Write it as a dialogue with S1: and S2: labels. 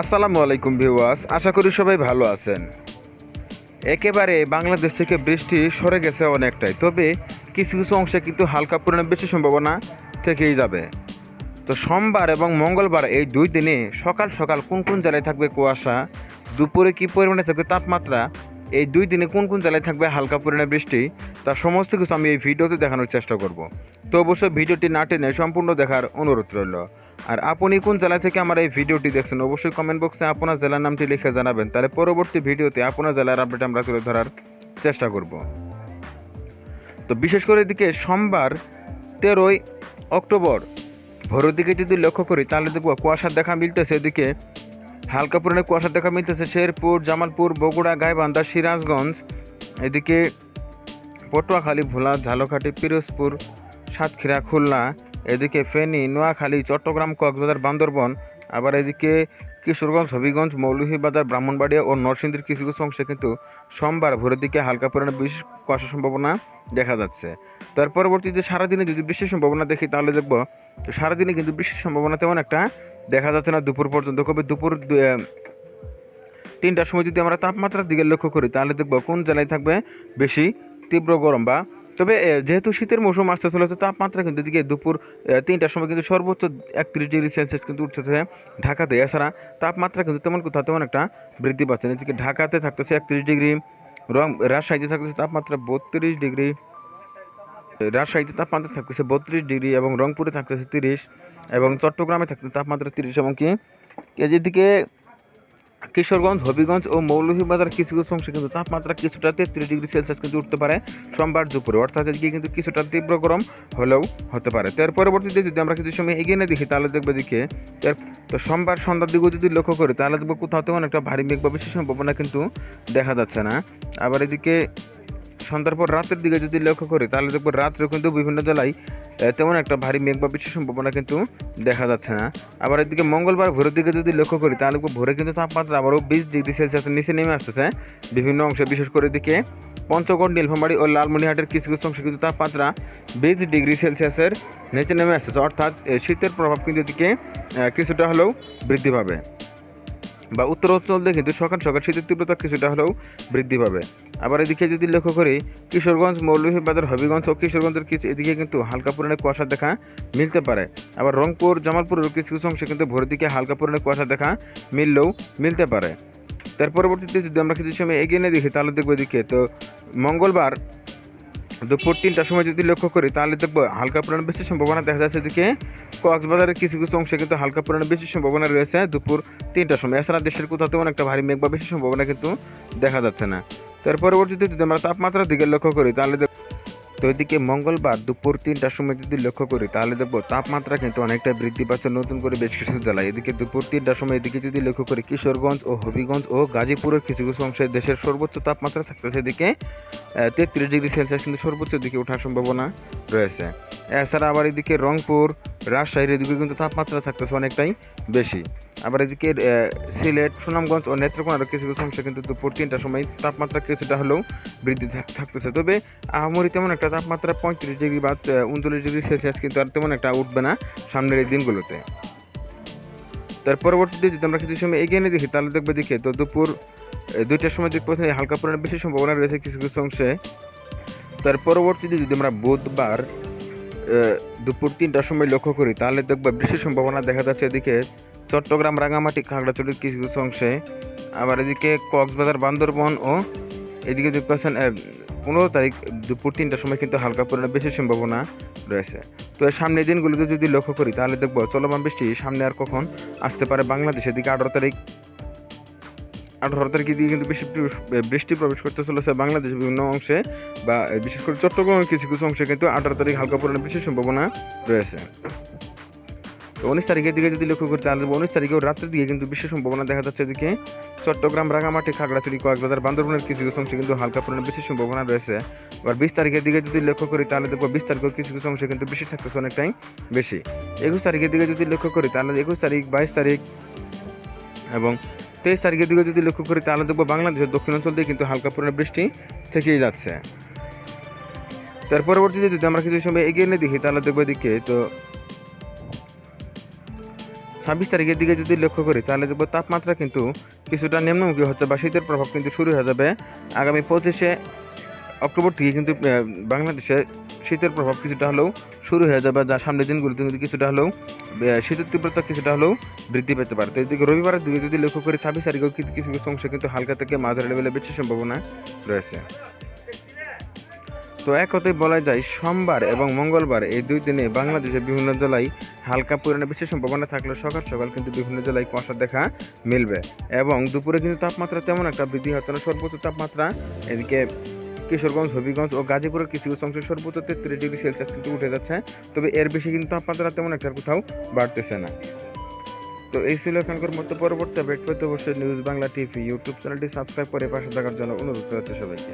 S1: আসসালামু আলাইকুম ভিউয়ার্স, আশা করি সবাই ভালো আছেন। একেবারে বাংলাদেশ থেকে বৃষ্টি সরে গেছে অনেকটাই, তবে কিছু কিছু অংশে কিন্তু হালকা পরিমাণে বেশি সম্ভাবনা থেকেই যাবে। তো সোমবার এবং মঙ্গলবার এই দুই দিনে সকাল সকাল কোন কোন জেলায় থাকবে কুয়াশা, দুপুরে কী পরিমাণে থাকবে তাপমাত্রা, এই দুই দিনে কোন কোন জেলায় থাকবে হালকা পরিমাণে বৃষ্টি তার সমস্ত কিছু আমি এই ভিডিওতে দেখানোর চেষ্টা করব। তো অবশ্যই ভিডিওটি না টেনে সম্পূর্ণ দেখার অনুরোধ রইল। আর আপনি কোন জেলা থেকে আমার এই ভিডিওটি দেখছেন, অবশ্যই কমেন্ট বক্সে আপনার জেলার নামটি লিখে জানাবেন। তাহলে পরবর্তী ভিডিওতে আপনার জেলার আপডেট আমরা তুলে ধরার চেষ্টা করব। তো বিশেষ করে এদিকে সোমবার, তেরোই অক্টোবর, ভোরের দিকে যদি লক্ষ্য করি, তাহলে দেখব কুয়াশার দেখা মিলতেছে এদিকে। হালকা পরিমাণে কুয়াশার দেখা মিলতেছে শেরপুর, জামালপুর, বগুড়া, গাইবান্ধা, সিরাজগঞ্জ। এদিকে পটুয়াখালী, ভোলা, ঝালকাঠি, পিরোজপুর, সাতক্ষীরা, খুলনা, এদিকে ফেনী, নোয়াখালী, চট্টগ্রাম, কক্সবাজার, বান্দরবন, আবার এদিকে কিশোরগঞ্জ, হবিগঞ্জ, মৌলভীবাজার, ব্রাহ্মণবাড়িয়া ও নরসিংদীর কিছু কিছু অংশে কিন্তু সোমবার ভোরের দিকে হালকা পরিমাণে বিশেষ কুয়াশার সম্ভাবনা দেখা যাচ্ছে। তার পরবর্তীতে সারাদিনে যদি বৃষ্টির সম্ভাবনা দেখি, তাহলে দেখব সারাদিনে কিন্তু বৃষ্টির সম্ভাবনা তেমন একটা দেখা যাচ্ছে না দুপুর পর্যন্ত। কবে দুপুর তিনটার সময় যদি আমরা তাপমাত্রার দিকে লক্ষ্য করি, তাহলে দেখব কোন জেলায় থাকবে বেশি তীব্র গরম, বা? তবে যেহেতু শীতের মৌসুম আসতে চলেছে তাপমাত্রা কিন্তু এদিকে দুপুর তিনটার সময় কিন্তু সর্বোচ্চ একত্রিশ ডিগ্রি সেলসিয়াস কিন্তু উঠতেছে ঢাকাতে। এছাড়া তাপমাত্রা কিন্তু তেমন কোথাও তেমন একটা বৃদ্ধি পাচ্ছে না। এদিকে ঢাকাতে থাকতেছে একত্রিশ ডিগ্রি, রং, রাজশাহীতে থাকতেছে তাপমাত্রা বত্রিশ ডিগ্রি, রাজশাহীতে তাপমাত্রা থাকতেছে বত্রিশ ডিগ্রি এবং রংপুরে থাকতেছে তিরিশ এবং চট্টগ্রামে থাকতেছে তাপমাত্রা তিরিশ এবং কি এদিকে কিশোরগঞ্জ, হবিগঞ্জ ও মৌলভীবাজার কিছু কিছু অংশে কিন্তু তাপমাত্রা কিছুটা তেত্রিশ ডিগ্রি সেলসিয়াস কিন্তু উঠতে পারে সোমবার দুপুরে। অর্থাৎ এদিকে কিন্তু কিছুটা তীব্র গরম হলেও হতে পারে। তার পরবর্তীতে যদি আমরা কিছু সময় এগিয়ে না দেখি, তাহলে দেখব দিকে তো সোমবার সন্ধ্যার দিকেও যদি লক্ষ্য করি, তাহলে দেখব কোথাও তেমন একটা ভারী মেঘ বা বেশি সম্ভাবনা কিন্তু দেখা যাচ্ছে না। আবার এদিকে সন্ধ্যার পর রাতের দিকে যদি লক্ষ্য করি, তাহলে দেখব রাত্রেও কিন্তু বিভিন্ন জেলায় তেমন একটা ভারী মেঘ বা বৃষ্টির সম্ভাবনা কিন্তু দেখা যাচ্ছে না। আবার এদিকে মঙ্গলবার ভোরের দিকে যদি লক্ষ্য করি, তাহলে ভোরে কিন্তু তাপমাত্রা আবারও বিশ ডিগ্রি সেলসিয়াসের নিচে নেমে আসতেছে। বিভিন্ন অংশে, বিশেষ করে এদিকে পঞ্চগড়, নীলফামারী ও লালমনিহাটের কিছু কিছু অংশে কিন্তু তাপমাত্রা বিশ ডিগ্রি সেলসিয়াসের নিচে নেমে আসতেছে। অর্থাৎ শীতের প্রভাব কিন্তু এদিকে কিছুটা হলেও বৃদ্ধি পাবে। বা উত্তর অঞ্চল দিয়ে কিন্তু সকাল সকাল শীতের তীব্রতা কিছুটা হলেও বৃদ্ধি পাবে। আবার এদিকে যদি লক্ষ্য করি, কিশোরগঞ্জ, মৌলভীবাজার, হবিগঞ্জ ও কিশোরগঞ্জের কিছু এদিকে কিন্তু হালকা পরিমাণে কুয়াশা দেখা মিলতে পারে। আবার রংপুর, জামালপুরের কিছু কিছু অংশে কিন্তু ভোরের দিকে হালকা পরিমাণে কুয়াশা দেখা মিললেও মিলতে পারে। তার পরবর্তীতে যদি আমরা কিছু সময় এগিয়ে নিয়ে দেখি, তাহলে দেখব এদিকে তো মঙ্গলবার দুপুর তিনটার সময় যদি লক্ষ্য করি, তাহলে দেখব হালকা পরিমাণ বৃষ্টির সম্ভাবনা দেখা যাচ্ছে। এদিকে কক্সবাজারের কিছু কিছু অংশে কিন্তু হালকা পরিমাণ বৃষ্টির সম্ভাবনা রয়েছে দুপুর তিনটার সময়। এছাড়া দেশের কোথাও তেমন একটা ভারী মেঘ বা বৃষ্টির সম্ভাবনা কিন্তু দেখা যাচ্ছে না। তার পরবর্তীতে যদি আমরা তাপমাত্রার দিকে লক্ষ্য করি, তাহলে তো এদিকে মঙ্গলবার দুপুর তিনটার সময় যদি লক্ষ্য করি, তাহলে দেখব তাপমাত্রা কিন্তু অনেকটা বৃদ্ধি পাচ্ছে নতুন করে বেশ কিছু জেলায়। এদিকে দুপুর তিনটার সময় এদিকে যদি লক্ষ্য করি, কিশোরগঞ্জ ও হবিগঞ্জ ও গাজীপুরের কিছু কিছু অংশে দেশের সর্বোচ্চ তাপমাত্রা থাকতেছে এদিকে তেত্রিশ ডিগ্রি সেলসিয়াস কিন্তু সর্বোচ্চ দিকে ওঠার সম্ভাবনা রয়েছে। এছাড়া আবার এদিকে রংপুর, রাজশাহীর এদিকে কিন্তু তাপমাত্রা থাকতেছে অনেকটাই বেশি। আবার এদিকে সিলেট, সুনামগঞ্জ ও নেত্রকোনার কিছু কিছু অংশে কিন্তু দুপুর তিনটার সময় তাপমাত্রা কিছুটা হলেও বৃদ্ধি থাকতেছে। তবে আহামরি তেমন একটা তাপমাত্রা পঁয়ত্রিশ ডিগ্রি বা উনচল্লিশ ডিগ্রি সেলসিয়াস কিন্তু আর তেমন একটা উঠবে না সামনের এই দিনগুলোতে। তার পরবর্তীতে যদি আমরা কিছু সময় এগিয়ে নিয়ে দেখি, তাহলে দেখবে দেখে তো দুপুর দুইটার সময় দেখব হালকা পরিমাণে বেশি সম্ভাবনা রয়েছে কিছু কিছু অংশে, তার পরবর্তীতে যদি আমরা বুধবার দুপুর তিনটার সময় লক্ষ্য করি, তাহলে দেখব বৃষ্টির সম্ভাবনা দেখা যাচ্ছে এদিকে চট্টগ্রাম রাঙামাটি খাগড়াছড়ির কিছু কিছু অংশে। আবার এদিকে কক্সবাজার, বান্দরবন ও এদিকে পাচ্ছেন পনেরো তারিখ দুপুর তিনটার সময় কিন্তু হালকা পরিমাণে বেশি সম্ভাবনা রয়েছে। তো সামনের দিনগুলিতে যদি লক্ষ্য করি, তাহলে দেখব চলমান বৃষ্টি সামনে আর কখন আসতে পারে বাংলাদেশ। এদিকে আঠারো তারিখ, আঠারো তারিখে দিকে কিন্তু বেশি বৃষ্টি প্রবেশ করতে চলেছে বাংলাদেশ বিভিন্ন অংশে বা বিশেষ করে চট্টগ্রামের কিছু কিছু অংশে কিন্তু আঠারো তারিখ হালকা পরিমাণে বৃষ্টির সম্ভাবনা রয়েছে। উনিশ তারিখের দিকে যদি লক্ষ্য করি তাহলে উনিশ তারিখেও রাত্রের দিকে কিন্তু বিশেষ সম্ভাবনা দেখা যাচ্ছে এদিকে চট্টগ্রাম, রাঙামাটি, খাগড়াছড়ি, কক্সবাজার, বান্দরবনের কিছু কিছু অংশে কিন্তু হালকা পরিমাণে বিশেষ সম্ভাবনা রয়েছে। আবার বিশ তারিখের দিকে যদি লক্ষ্য করি তাহলে দেখব বিশ তারিখেও কিছু কিছু অংশে কিন্তু বেশি থাকতেছে অনেকটাই বেশি। একুশ তারিখের দিকে যদি লক্ষ্য করি তাহলে একুশ তারিখ, বাইশ তারিখ এবং তেইশ তারিখের দিকে যদি লক্ষ্য করি তাহলে দেখব বাংলাদেশের দক্ষিণাঞ্চল দিয়ে কিন্তু হালকা পরিমাণে বৃষ্টি থেকেই যাচ্ছে। তার পরবর্তীতে যদি আমরা কিছু সময় এগিয়ে নিয়ে দেখি তাহলে দেখব এদিকে তো ছাব্বিশ তারিখের দিকে যদি লক্ষ্য করি, তাহলে দেখব তাপমাত্রা কিন্তু কিছুটা নিম্নমুখী হচ্ছে বা শীতের প্রভাব কিন্তু শুরু হয়ে যাবে। আগামী পঁচিশে অক্টোবর থেকে কিন্তু বাংলাদেশে শীতের প্রভাব কিছুটা হলেও শুরু হয়ে যাবে, যা সামনের দিনগুলোতে কিন্তু কিছুটা হলেও শীতের তীব্রতা কিছুটা হলেও বৃদ্ধি পেতে পারে। তো এদিকে রবিবারের দিকে যদি লক্ষ্য করি, ছাব্বিশ তারিখেও কিছু কিছু কিছু অংশে কিন্তু হালকা থেকে মাঝারি লেভেলে বেশি সম্ভাবনা রয়েছে। তো এক কথায় বলা যায়, সোমবার এবং মঙ্গলবার এই দুই দিনে বাংলাদেশের বিভিন্ন জেলায় হালকা পরিমাণে বেশি সম্ভাবনা থাকলেও সকাল সকাল কিন্তু বিভিন্ন জেলায় কুয়াশা দেখা মিলবে। এবং দুপুরে কিন্তু তাপমাত্রা তেমন একটা বৃদ্ধি হচ্ছে না, সর্বোচ্চ তাপমাত্রা এদিকে কিশোরগঞ্জ, হবিগঞ্জ ও গাজীপুরের কিছু কিছু অংশে সর্বোচ্চ তেত্রিশ ডিগ্রি সেলসিয়াস কিন্তু উঠে যাচ্ছে। তবে এর বেশি কিন্তু তাপমাত্রা তেমন একটা কোথাও বাড়তেছে না। তো এই ছিল এখানকার মতো পরবর্তী আপডেট। পেতে অবশ্যই নিউজ বাংলা টিভি ইউটিউব চ্যানেলটি সাবস্ক্রাইব করে পাশে থাকার জন্য অনুরোধ করতে সবাইকে।